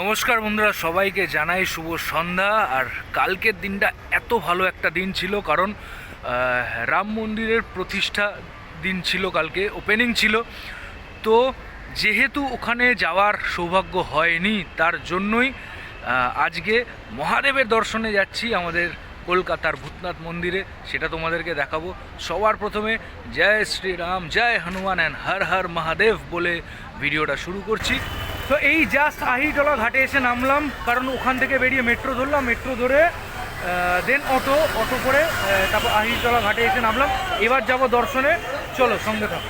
নমস্কার বন্ধুরা, সবাইকে জানাই শুভ সন্ধ্যা। আর কালকের দিনটা এত ভালো একটা দিন ছিল, কারণ রাম মন্দিরের প্রতিষ্ঠা দিন ছিল কালকে ওপেনিং ছিল। তো যেহেতু ওখানে যাওয়ার সৌভাগ্য হয়নি, তার জন্যই আজকে মহাদেবের দর্শনে যাচ্ছি আমাদের কলকাতার ভূতনাথ মন্দিরে, সেটা তোমাদেরকে দেখাবো। সবার প্রথমে জয় শ্রীরাম, জয় হনুমান অ্যান্ড হর হর মহাদেব বলে ভিডিওটা শুরু করছি। তো এই জাস্ট আহিটলা ঘাটে এসে নামলাম কারণ ওখান থেকে বেরিয়ে মেট্রো ধরলাম মেট্রো ধরে দেন অটো অটো করে আহ, তারপর আহিটলা ঘাটে এসে নামলাম এবার যাব দর্শনে চলো সঙ্গে থাকো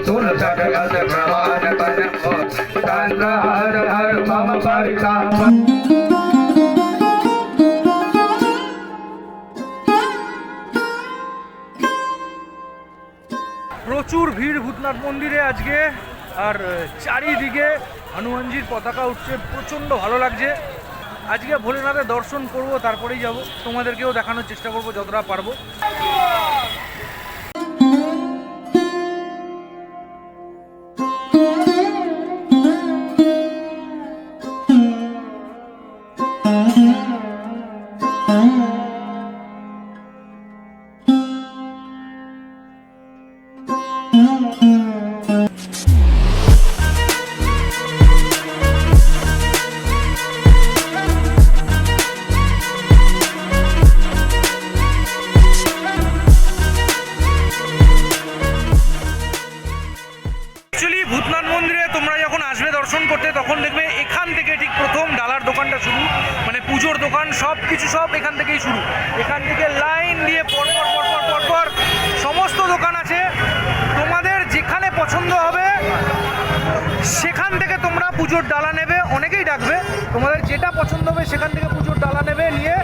सुन सकल प्रमाण बन चंद्र हर हर मम परिता প্রচুর ভিড় ভূতনাথ মন্দিরে আজকে। আর চারিদিকে হনুমানজির পতাকা উঠছে, প্রচণ্ড ভালো লাগছে। আজকে ভোলেনাথের দর্শন করব, তারপরেই যাব। তোমাদেরকেও দেখানোর চেষ্টা করব, যতটা পারব। কিছু সব এখান থেকেই শুরু। এখান থেকে লাইন দিয়ে পরপর পরপর পরপর সমস্ত দোকান আছে। তোমাদের যেখানে পছন্দ হবে, সেখান থেকে তোমরা পুজোর ডালা নেবে, অনেকেই ডাকবে। তোমাদের যেটা পছন্দ হবে, সেখান থেকে পুজোর ডালা নেবে, নিয়ে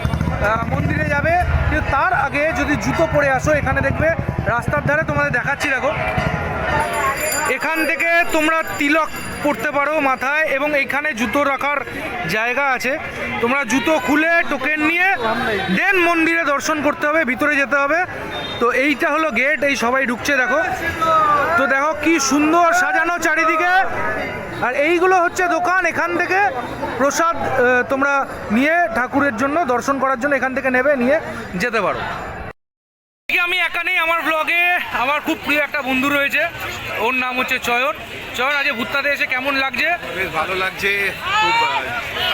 মন্দিরে যাবে। কিন্তু তার আগে যদি জুতো পরে আসো, এখানে দেখবে রাস্তার ধারে তোমাদের দেখাচ্ছি, দেখো। এখান থেকে তোমরা তিলক পরতে পারো মাথায় এবং এইখানে জুতো রাখার জায়গা আছে। তোমরা জুতো খুলে টোকেন নিয়ে দেন মন্দিরে দর্শন করতে হবে, ভিতরে যেতে হবে। তো এইটা হলো গেট, এই সবাই ঢুকছে, দেখো। তো দেখো কি সুন্দর সাজানো চারিদিকে। আর এইগুলো হচ্ছে দোকান, এখান থেকে প্রসাদ তোমরা নিয়ে ঠাকুরের জন্য, দর্শন করার জন্য এখান থেকে নেবে, নিয়ে যেতে পারো। আমি একা নেই, আমার ব্লগে আমার খুব প্রিয় একটা বন্ধু রয়েছে, ওর নাম হচ্ছে চয়ন। চয়ন আজকে ভুত্তাতে এসে কেমন লাগছে? বেশ ভালো লাগছে খুব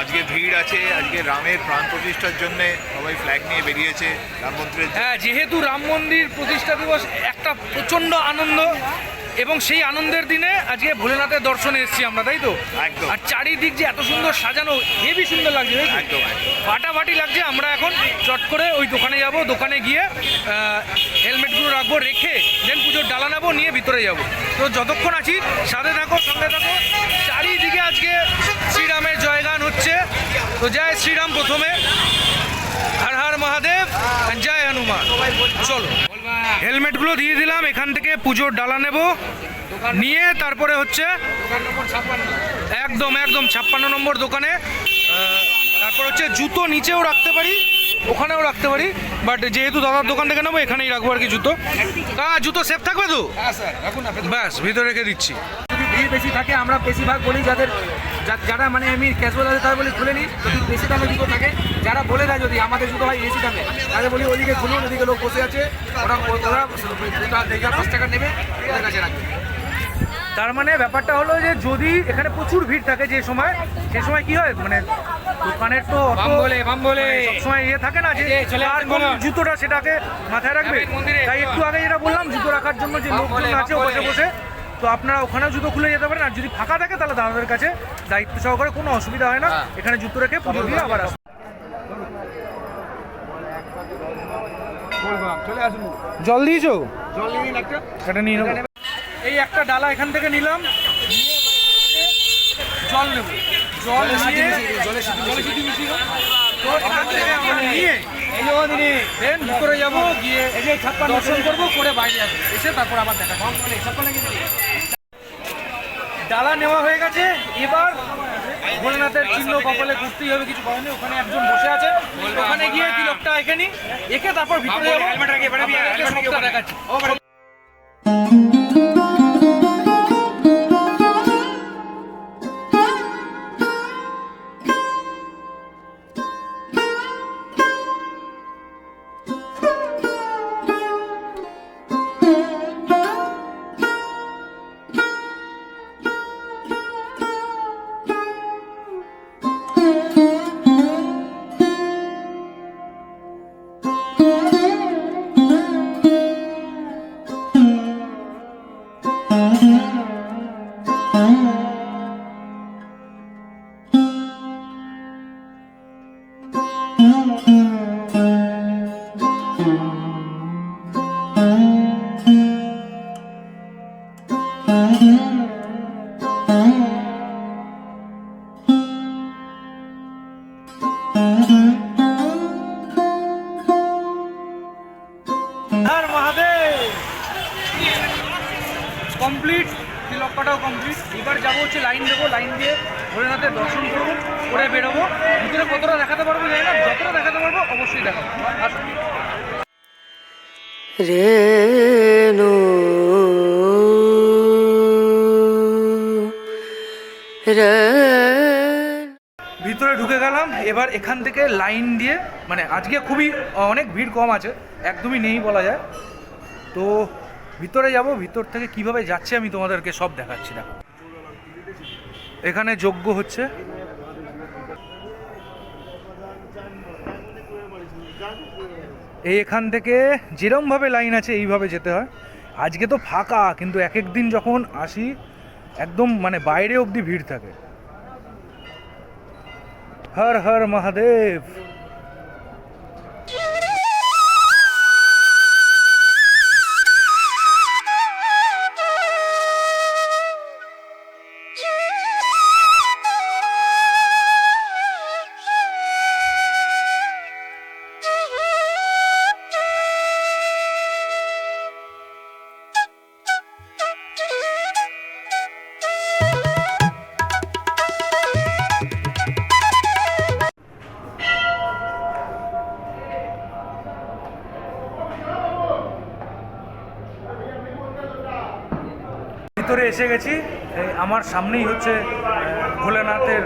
আজকে ভিড় আছে আজকে রামের প্রাণ প্রতিষ্ঠার জন্য সবাই ফ্ল্যাগ নিয়ে বেরিয়েছে রাম মন্দিরের হ্যাঁ যেহেতু রাম মন্দির প্রতিষ্ঠা দিবস একটা প্রচণ্ড আনন্দ এবং সেই আনন্দের দিনে আজকে ভোলেনাথের দর্শনে এসেছি আমরা তাই তো? একদম। আর চারিদিক যে এত সুন্দর সাজানো হেভি সুন্দর লাগছে একদম ফাটাফাটি লাগছে আমরা এখন চট করে ওই দোকানে যাব দোকানে গিয়ে হেলমেটগুলো রাখব রেখে দেন পুজোর ডালা নেব নিয়ে ভিতরে যাব। তো যতক্ষণ আছি সাথে থাকো সঙ্গে থাকো। চারিদিকে আজকে শ্রীরামের জয়গান হচ্ছে। তো জয় শ্রীরাম প্রথমে। হর হর মহাদেব জয় হনুমান। চলো। হেলমেটগুলো দিয়ে দিলাম এখান থেকে পুজোর ডালা নেব। নিয়ে তারপরে হচ্ছে একদম একদম ছাপ্পান্ন নম্বর দোকানে তারপর হচ্ছে জুতো নিচেও রাখতে পারি ওখানেও রাখতে পারি বাট যেহেতু দাদার দোকান থেকে নেব এখানেই রাখব আর কি জুতো। তা জুতো সেফ থাকবে তো? হ্যাঁ ব্যাস ভিতরে রেখে দিচ্ছি। ভিড় বেশি থাকে আমরা বেশিরভাগ বলি যাদের যারা মানে এমনি ক্যাজুয়াল আছে তারা বলি খুলে নিই যদি বেশি দামে জুতো থাকে যারা বলে দেয় যদি আমাদের জুতো হয় বেশি দামে তাদের বলি ওদিকে খুলুন ওদিকে লোক বসে আছে। ওরা ওরা জুতা পাঁচ টাকা নেবে ওদের কাছে রাখবে। তার মানে ব্যাপারটা হলো যে যদি এখানে প্রচুর ভিড় থাকে যে সময় সে সময় কি হয়? মানে দোকানের তো বলে, বাম বলে। মানে সবসময় ইয়ে থাকে না যে আসেন কোন জুতোটা সেটাকে মাথায় রাখবে? তাই একটু আগে যেটা বললাম জুতো রাখার জন্য যে লোকজন আছে বসে বসে তো আপনারা ওখানেও জুতো খুলে যেতে পারেন। আর যদি ফাঁকা থাকে তাহলে দাদাদের কাছে দায়িত্ব সহকারে কোনো অসুবিধা হয় না। হ্যাঁ। এখানে জুতো রেখে পুজো দিয়ে আবার আসুন। জল দিয়েছ? জল নিয়ে নেব। এই একটা ডালা এখান থেকে নিলাম। জল নেব। জল নিয়ে জলে সিটি মিশিয়ে তো এখান থেকে আমরা নিয়ে এই যে দিনে দেন ভিতরে যাব গিয়ে এই যে দর্শন করব করে বাইরে আসব। এসে তারপর আবার দেখা ডালা নেওয়া হয়ে গেছে। এবার ভোলেনাথের চিহ্ন কপালে ঘুরতেই হবে কিছু করেনি ওখানে একজন বসে আছে। ওখানে গিয়ে তিলকটা লোকটা এখানে একে তারপর ভিতরে দেখাচ্ছি। তিলকটাও কমপ্লিট এবার যাব হচ্ছে লাইন দেবো লাইন দিয়ে ভোলেনাথের দর্শন করব করে বেরোবো। ভিতরে কতটা দেখাতে পারব জানি না যতটা দেখাতে পারব অবশ্যই দেখাবো। আসুন রেণু রে ভিতরে ঢুকে গেলাম এবার এখান থেকে লাইন দিয়ে মানে আজকে খুবই অনেক ভিড় কম আছে একদমই নেই বলা যায়। তো ভিতরে যাব, ভিতর থেকে কীভাবে যাচ্ছে আমি তোমাদেরকে সব দেখাচ্ছি, দেখো। এখানে যজ্ঞ হচ্ছে। এই এখান থেকে যেরমভাবে লাইন আছে, এইভাবে যেতে হয়। আজকে তো ফাঁকা, কিন্তু এক এক দিন যখন আসি, একদম মানে বাইরে অবধি ভিড় থাকে। হর হর মহাদেব। ভিতরে এসে গেছি। আমার সামনেই হচ্ছে ভোলেনাথের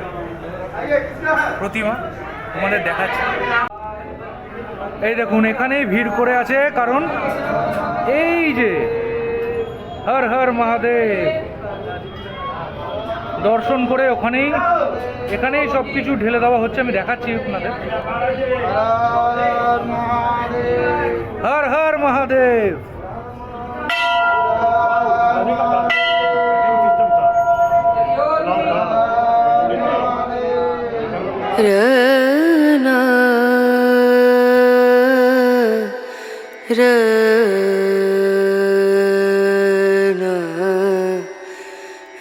প্রতিমা। তোমাদের দেখাচ্ছি। এই দেখুন, এখানেই ভিড় করে আছে, কারণ এই যে হর হর মহাদেব। দর্শন করে ওখানেই, এখানেই সব কিছু ঢেলে দেওয়া হচ্ছে, আমি দেখাচ্ছি আপনাদের। হর হর মহাদেব। রেনা রেনা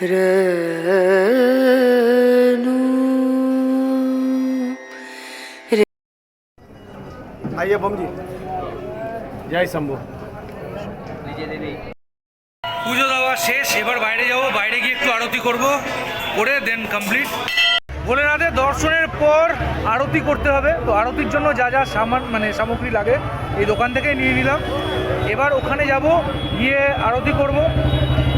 রেনু आइए बम जी जय शंभू পুজো দেওয়া শেষ এবার বাইরে যাব বাইরে গিয়ে একটু আরতি করব করে দেন কমপ্লিট ভোলেনাথের দর্শনের পর আরতি করতে হবে। তো আরতির জন্য যা যা সামান মানে সামগ্রী লাগে, এই দোকান থেকেই নিয়ে নিলাম। এবার ওখানে যাব, গিয়ে আরতি করব।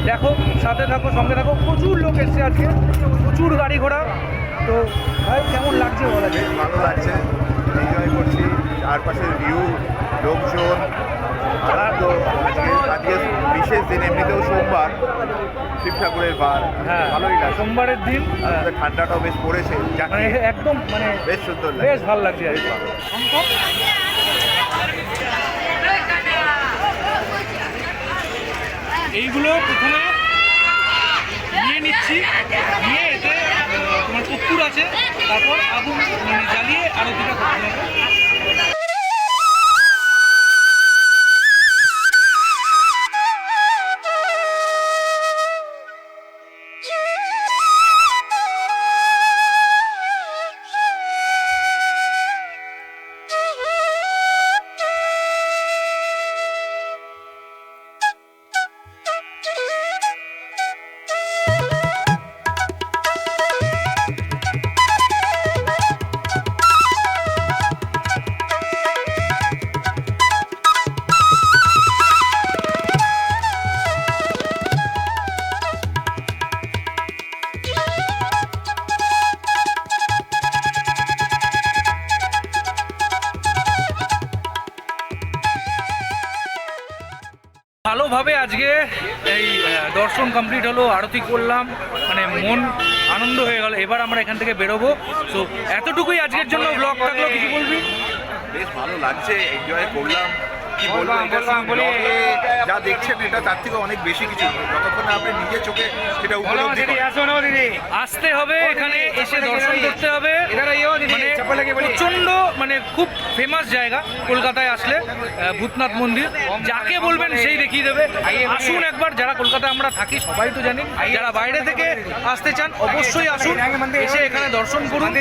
দেখো, সাথে থাকো, সঙ্গে থাকো। প্রচুর লোক এসছে আজকে, প্রচুর গাড়ি ঘোড়া। তো ভাই, কেমন লাগছে বলা? যায় ভালো লাগছে। এনজয় করছি। চারপাশের ভিউ লোকজন আর তো আজকে বিশেষ দিন এমনিতেও সোমবার শিব ঠাকুরের বার হ্যাঁ ভালোই লাগছে সোমবারের দিন আর হ্যাঁ, ঠান্ডাটাও বেশ পড়েছে মানে একদম মানে বেশ সুন্দর বেশ ভালো লাগছে আর। এইগুলো প্রথমে নিয়ে নিচ্ছি। নিয়ে এতে তোমার কর্পূর আছে তারপর আগুন মানে জ্বালিয়ে আরতিটা করতে আজকে এই দর্শন কমপ্লিট হলো আরতি করলাম মানে মন আনন্দ হয়ে গেল। এবার আমরা এখান থেকে বেরোবো। তো এতটুকুই আজকের জন্য ব্লগ থাকল কিছু বলবি? বেশ ভালো লাগছে এনজয় করলাম। কি বলব যা দেখছেন এটা তার থেকে অনেক বেশি কিছু। যতক্ষণ আপনি নিজের চোখে সেটা উপলব্ধি আসতে হবে এখানে এসে দর্শন করতে হবে। মানে প্রচণ্ড মানে খুব ফেমাস জায়গা, কলকাতায় আসলে ভূতনাথ মন্দির। যাকে বলবেন সেই দেখিয়ে দেবে। আসুন একবার, যারা কলকাতায় আমরা থাকি, সবাই তো জানি, যারা বাইরে থেকে আসতে চান, অবশ্যই আসুন, এসে এখানে দর্শন করুন,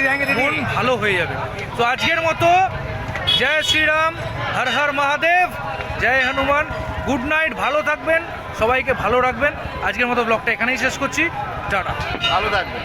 মন ভালো হয়ে যাবে। তো আজকের মতো, জয় শ্রীরাম, হর হর মহাদেব, জয় হনুমান গুড নাইট ভালো থাকবেন, সবাইকে ভালো রাখবেন। আজকের মতো ব্লগটা এখানেই শেষ করছি। টাটা। ভালো থাকবেন।